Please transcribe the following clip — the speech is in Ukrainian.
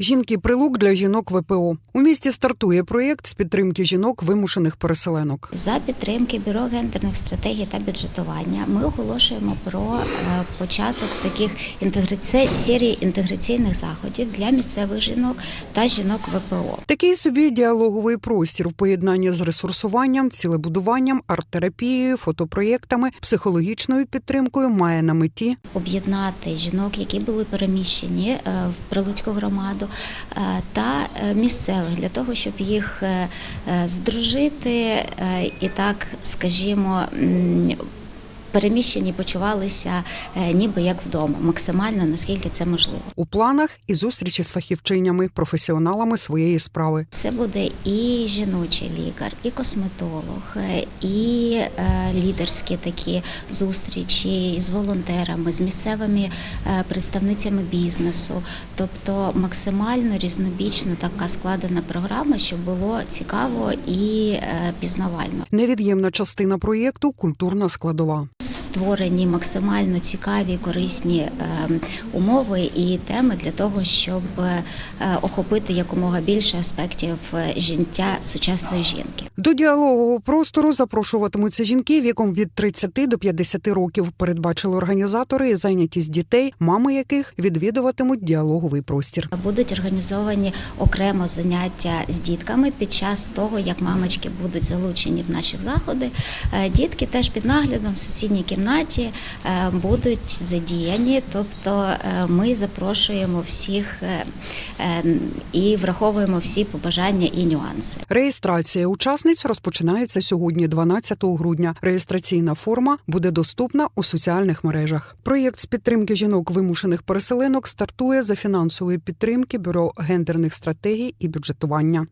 Жінки прилук для жінок ВПО. У місті стартує проєкт з підтримки жінок вимушених переселенок. За підтримки бюро гендерних стратегій та бюджетування ми оголошуємо про е, початок таких інтеграці... серії інтеграційних заходів для місцевих жінок та жінок ВПО. Такий собі діалоговий простір в поєднанні з ресурсуванням, цілебудуванням, арт-терапією, фотопроєктами, психологічною підтримкою має на меті Об'єднати жінок, які були переміщені е, в Прилуцьку громаду, е, та е, місцевих для того, щоб їх е, здружити і так, скажімо. Переміщені почувалися е, ніби як вдома, максимально наскільки це можливо. у планах і зустрічі з фахівчинями, професіоналами своєї справи. Це буде і жіночий лікар, і косметолог, е, і е, лідерські такі зустрічі з волонтерами, з місцевими представницями бізнесу. Тобто максимально різнобічна така складена програма, щоб було цікаво і пізнавально. Невід'ємна частина проєкту культурна складова. Створені максимально цікаві, корисні е, умови і теми для того, щоб е, охопити якомога більше аспектів е, життя сучасної жінки. До діалогового простору запрошуватимуться жінки віком від 30 до 50 років. Передбачили організатори і зайнятість дітей, мами яких відвідуватимуть діалоговий простір. Будуть організовані окремо заняття з дітками під час того, як мамочки будуть залучені в наші заходи. Дітки теж під наглядом в сусідній кімнаті е, будуть задіяні. Тобто е, ми запрошуємо всіх е, і враховуємо всі побажання і нюанси. Реєстрація учасниць розпочинається сьогодні, 12 грудня. Реєстраційна форма буде доступна у соціальних мережах. Проєкт з підтримки жінок вимушених переселенок стартує за фінансової підтримки бюро гендерних стратегій і бюджетування.